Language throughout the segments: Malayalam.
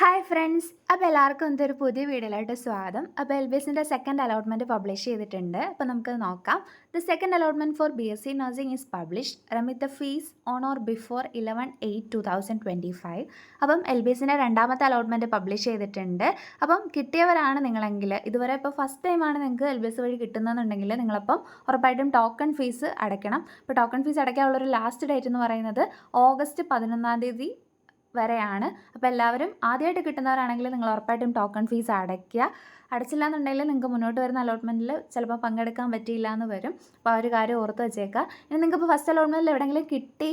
ഹായ് ഫ്രണ്ട്സ് അപ്പോൾ എല്ലാവർക്കും എന്തൊരു പുതിയ വീഡിയോയിലായിട്ട് സ്വാഗതം. അപ്പോൾ എൽ ബി എസിന്റെ സെക്കൻഡ് അലോട്ട്മെന്റ് പബ്ലിഷ് ചെയ്തിട്ടുണ്ട്. അപ്പോൾ നമുക്ക് നോക്കാം. The second allotment for B S C nursing is publish remit the fees on or before eleven eight two thousand twenty five അപ്പം എൽ ബി എസിന്റെ രണ്ടാമത്തെ അലോട്ട്മെന്റ് പബ്ലിഷ് ചെയ്തിട്ടുണ്ട്. അപ്പം കിട്ടിയവരാണ് നിങ്ങളെങ്കിൽ. ഇതുവരെ ഇപ്പോൾ ഫസ്റ്റ് ടൈമാണ് നിങ്ങൾക്ക് എൽ ബി എസ് വഴി കിട്ടുന്നതെന്നുണ്ടെങ്കിൽ നിങ്ങളപ്പം ഉറപ്പായിട്ടും ടോക്കൺ ഫീസ് അടയ്ക്കണം. ഇപ്പോൾ ടോക്കൺ ഫീസ് അടയ്ക്കാനുള്ളൊരു ലാസ്റ്റ് ഡേറ്റ് എന്ന് പറയുന്നത് ഓഗസ്റ്റ് പതിനൊന്നാം തീയതി വരെയാണ്. അപ്പോൾ എല്ലാവരും ആദ്യമായിട്ട് കിട്ടുന്നവരാണെങ്കിൽ നിങ്ങൾ ഉറപ്പായിട്ടും ടോക്കൺ ഫീസ് അടയ്ക്കുക. അടച്ചില്ല എന്നുണ്ടെങ്കിൽ നിങ്ങൾക്ക് മുന്നോട്ട് വരുന്ന അലോട്ട്മെന്റിൽ ചിലപ്പോൾ പങ്കെടുക്കാൻ പറ്റിയില്ല എന്ന് വരും. അപ്പോൾ ആ ഒരു കാര്യം ഓർത്ത് വെച്ചേക്കുക. ഇനി നിങ്ങൾക്ക് ഇപ്പോൾ ഫസ്റ്റ് അലോട്ട്മെന്റിൽ എവിടെയെങ്കിലും കിട്ടി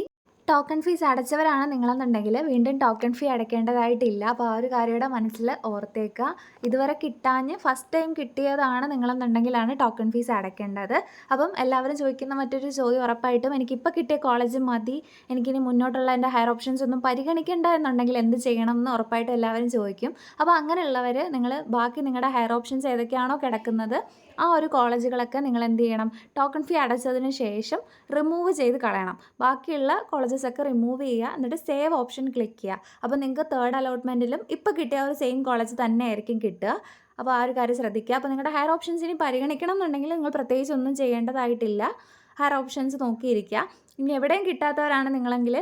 ടോക്കൺ ഫീസ് അടച്ചവരാണ് നിങ്ങളെന്നുണ്ടെങ്കിൽ വീണ്ടും ടോക്കൺ ഫീ അടയ്ക്കേണ്ടതായിട്ടില്ല അപ്പോൾ ആ ഒരു കാര്യയുടെ മനസ്സിൽ ഓർത്തേക്കുക ഇതുവരെ കിട്ടാഞ്ഞ് ഫസ്റ്റ് ടൈം കിട്ടിയതാണ് നിങ്ങളെന്നുണ്ടെങ്കിലാണ് ടോക്കൺ ഫീസ് അടയ്ക്കേണ്ടത് അപ്പം എല്ലാവരും ചോദിക്കുന്ന മറ്റൊരു ചോദ്യം ഉറപ്പായിട്ടും എനിക്കിപ്പോൾ കിട്ടിയ കോളേജ് മതി. എനിക്കിനി മുന്നോട്ടുള്ള എന്റെ ഹയർ ഓപ്ഷൻസ് ഒന്നും പരിഗണിക്കേണ്ട എന്നുണ്ടെങ്കിൽ എന്ത് ചെയ്യണം എന്ന് ഉറപ്പായിട്ടും എല്ലാവരും ചോദിക്കും. അപ്പോൾ അങ്ങനെയുള്ളവർ നിങ്ങൾ ബാക്കി നിങ്ങളുടെ ഹയർ ഓപ്ഷൻസ് ഏതൊക്കെയാണോ കിടക്കുന്നത് ആ ഒരു കോളേജുകളൊക്കെ നിങ്ങൾ എന്ത് ചെയ്യണം? ടോക്കൺ ഫീ അടച്ചതിന് ശേഷം റിമൂവ് ചെയ്ത് കളയണം. ബാക്കിയുള്ള കോളേജസ് ഒക്കെ റിമൂവ് ചെയ്യുക. എന്നിട്ട് സേവ് ഓപ്ഷൻ ക്ലിക്ക് ചെയ്യുക. അപ്പോൾ നിങ്ങൾക്ക് തേർഡ് അലോട്ട്മെന്റിലും ഇപ്പോൾ കിട്ടിയ ഒരു സെയിം കോളേജ് തന്നെ ആയിരിക്കും കിട്ടുക. അപ്പോൾ ആ ഒരു കാര്യം ശ്രദ്ധിക്കുക. അപ്പോൾ നിങ്ങളുടെ ഹയർ ഓപ്ഷൻസ് ഇനി പരിഗണിക്കണം എന്നുണ്ടെങ്കിൽ നിങ്ങൾ പ്രത്യേകിച്ച് ഒന്നും ചെയ്യേണ്ടതായിട്ടില്ല. Higher options നോക്കിയിരിക്കുക. ഇനി എവിടെയും കിട്ടാത്തവരാണ് നിങ്ങളെങ്കിൽ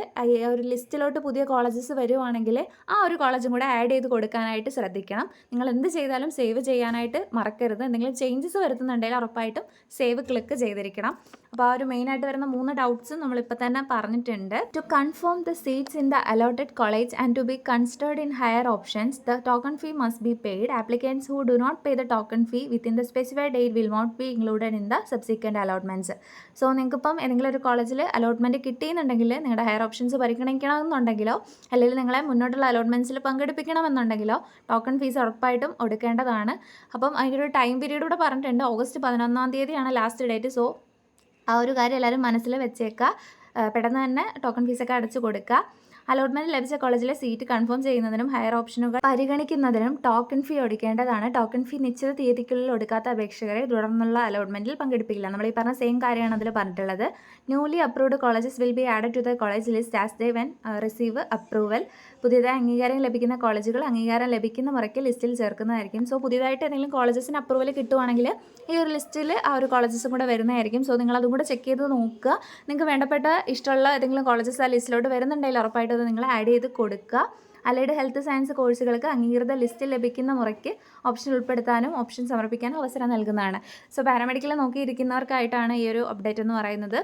ഒരു ലിസ്റ്റിലോട്ട് പുതിയ കോളേജസ് വരുവാണെങ്കിൽ ആ ഒരു കോളേജും കൂടെ ആഡ് ചെയ്ത് കൊടുക്കാനായിട്ട് ശ്രദ്ധിക്കണം. നിങ്ങൾ എന്ത് ചെയ്താലും സേവ് ചെയ്യാനായിട്ട് മറക്കരുത്. എന്തെങ്കിലും ചേഞ്ചസ് വരുത്തുന്നുണ്ടെങ്കിൽ ഉറപ്പായിട്ടും സേവ് ക്ലിക്ക് ചെയ്തിരിക്കണം. അപ്പോൾ ആ ഒരു മെയിനായിട്ട് വരുന്ന മൂന്ന് ഡൗട്ട്സും നമ്മളിപ്പോൾ തന്നെ പറഞ്ഞിട്ടുണ്ട്. To confirm the seats in the allotted college and to be considered in higher options the token fee must be paid applicants who do not pay the token fee within the specified date will not be included in the subsequent allotments so നിങ്ങൾക്കിപ്പം ഏതെങ്കിലും ഒരു കോളേജിൽ അലോട്ട്മെന്റ് കിട്ടിയെന്നുണ്ടെങ്കിൽ നിങ്ങളുടെ ഹയർ ഓപ്ഷൻസ് പരിഗണിക്കണമെന്നുണ്ടെങ്കിലോ അല്ലെങ്കിൽ നിങ്ങളെ മുന്നോട്ടുള്ള അലോട്ട്മെന്റ്സിൽ പങ്കെടുപ്പിക്കണമെന്നുണ്ടെങ്കിലോ ടോക്കൺ ഫീസ് ഉറപ്പായിട്ടും കൊടുക്കേണ്ടതാണ് അപ്പം അതിന്റെ ഒരു ടൈം പീരീഡ് കൂടെ പറഞ്ഞിട്ടുണ്ട്. ഓഗസ്റ്റ് പതിനൊന്നാം തീയതിയാണ് ലാസ്റ്റ് ഡേറ്റ് സോ ആ ഒരു കാര്യം എല്ലാവരും മനസ്സിൽ വെച്ചേക്കുക. പെട്ടെന്ന് തന്നെ ടോക്കൺ ഫീസൊക്കെ അടച്ചു കൊടുക്കുക. അലോട്ട്മെന്റ് ലഭിച്ച കോളേജിലെ സീറ്റ് കൺഫേം ചെയ്യുന്നതിനും ഹയർ ഓപ്ഷനുകൾ പരിഗണിക്കുന്നതിനും ടോക്കൺ ഫീ ഒടുക്കേണ്ടതാണ്. ടോക്കൺ ഫീ നിശ്ചിത തീയതിക്കുള്ളിൽ ഒടുക്കാത്ത അപേക്ഷകരെ തുടർന്നുള്ള അലോട്ട്മെന്റിൽ പങ്കെടുപ്പിക്കില്ല. നമ്മൾ ഈ പറഞ്ഞ സെയിം കാര്യമാണ് അതിൽ പറഞ്ഞിട്ടുള്ളത്. Newly approved colleges will be added to the college list as they when receive approval പുതിയതായി അംഗീകാരം ലഭിക്കുന്ന കോളേജുകൾ അംഗീകാരം ലഭിക്കുന്ന മുറയ്ക്ക് ലിസ്റ്റിൽ ചേർക്കുന്നതായിരിക്കും. സോ പുതിയതായിട്ട് ഏതെങ്കിലും കോളേജസിന് അപ്രൂവൽ കിട്ടുവാണെങ്കിൽ ഈ ഒരു ലിസ്റ്റിൽ ആ ഒരു കോളേജസും കൂടെ വരുന്നതായിരിക്കും. സോ നിങ്ങൾ അതും കൂടെ ചെക്ക് ചെയ്ത് നോക്കുക. നിങ്ങൾക്ക് വേണ്ടപ്പെട്ട ഇഷ്ടമുള്ള ഏതെങ്കിലും കോളേജസ് ആ ലിസ്റ്റിലോട്ട് വരുന്നുണ്ടെങ്കിൽ ഉറപ്പായിട്ടും അത് നിങ്ങൾ ആഡ് ചെയ്ത് കൊടുക്കുക. അലൈഡ് ഹെൽത്ത് സയൻസ് കോഴ്സുകൾക്ക് അംഗീകൃത ലിസ്റ്റ് ലഭിക്കുന്ന മുറയ്ക്ക് ഓപ്ഷൻ ഉൾപ്പെടുത്താനും ഓപ്ഷൻ സമർപ്പിക്കാനും അവസരം നൽകുന്നതാണ്. സോ പാരാമെഡിക്കൽ നോക്കിയിരിക്കുന്നവർക്കായിട്ടാണ് ഈ ഒരു അപ്ഡേറ്റ് എന്ന് പറയുന്നത്.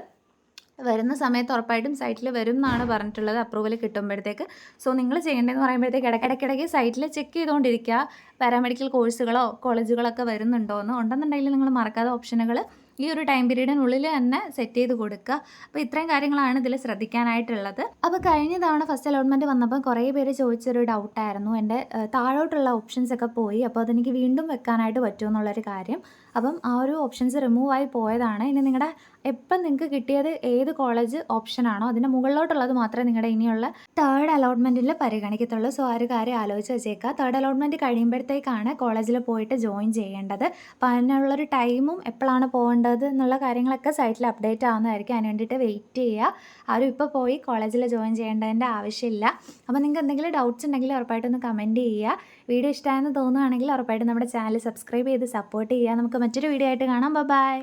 വരുന്ന സമയത്ത് ഉറപ്പായിട്ടും സൈറ്റിൽ വരും എന്നാണ് പറഞ്ഞിട്ടുള്ളത്. അപ്രൂവൽ കിട്ടുമ്പോഴത്തേക്ക്. സോ നിങ്ങൾ ചെയ്യേണ്ടതെന്ന് പറയുമ്പോഴത്തേക്ക് ഇടയ്ക്കിടയ്ക്ക് സൈറ്റിൽ ചെക്ക് ചെയ്തുകൊണ്ടിരിക്കുക പാരാമെഡിക്കൽ കോഴ്സുകളോ കോളേജുകളൊക്കെ വരുന്നുണ്ടോ എന്ന്. ഉണ്ടെന്നുണ്ടെങ്കിൽ നിങ്ങൾ മറക്കാതെ ഓപ്ഷനുകൾ ഈ ഒരു ടൈം പീരീഡിനുള്ളിൽ തന്നെ സെറ്റ് ചെയ്ത് കൊടുക്കുക. അപ്പോൾ ഇത്രയും കാര്യങ്ങളാണ് ഇതിൽ ശ്രദ്ധിക്കാനായിട്ടുള്ളത്. അപ്പോൾ കഴിഞ്ഞ തവണ ഫസ്റ്റ് അലോട്ട്മെന്റ് വന്നപ്പോൾ കുറേ പേര് ചോദിച്ചൊരു ഡൗട്ടായിരുന്നു എന്റെ താഴോട്ടുള്ള ഓപ്ഷൻസ് ഒക്കെ പോയി. അപ്പോൾ അതെനിക്ക് വീണ്ടും വെക്കാനായിട്ട് പറ്റുമോ എന്നുള്ളൊരു കാര്യം. അപ്പം ആ ഒരു ഓപ്ഷൻസ് റിമൂവ് ആയി പോയതാണ്. ഇനി നിങ്ങളുടെ എപ്പം നിങ്ങൾക്ക് കിട്ടിയത് ഏത് കോളേജ് ഓപ്ഷനാണോ അതിന്റെ മുകളിലോട്ടുള്ളത് മാത്രമേ നിങ്ങളുടെ ഇനിയുള്ള തേർഡ് അലോട്ട്മെന്റിൽ പരിഗണിക്കത്തുള്ളൂ. സോ ആ ഒരു കാര്യം ആലോചിച്ച് വെച്ചേക്കുക തേർഡ് അലോട്ട്മെന്റ് കഴിയുമ്പോഴത്തേക്കാണ് കോളേജിൽ പോയിട്ട് ജോയിൻ ചെയ്യേണ്ടത്. അപ്പോൾ അതിനുള്ളൊരു ടൈമും എപ്പോഴാണ് പോകേണ്ടത് എന്നുള്ള കാര്യങ്ങളൊക്കെ സൈറ്റിൽ അപ്ഡേറ്റ് ആവുന്നതായിരിക്കും. അതിന് വേണ്ടിയിട്ട് വെയിറ്റ് ചെയ്യുക. ആരും ഇപ്പോൾ പോയി കോളേജിൽ ജോയിൻ ചെയ്യേണ്ടതിന്റെ ആവശ്യമില്ല. അപ്പോൾ നിങ്ങൾക്ക് എന്തെങ്കിലും ഡൗട്ട്സ് ഉണ്ടെങ്കിൽ ഉറപ്പായിട്ടൊന്ന് കമന്റ് ചെയ്യുക. വീഡിയോ ഇഷ്ടമായെന്ന് തോന്നുകയാണെങ്കിൽ ഉറപ്പായിട്ടും നമ്മുടെ ചാനൽ സബ്സ്ക്രൈബ് ചെയ്ത് സപ്പോർട്ട് ചെയ്യുക. നമുക്ക് മറ്റൊരു വീഡിയോ ആയിട്ട് കാണാം. ബൈ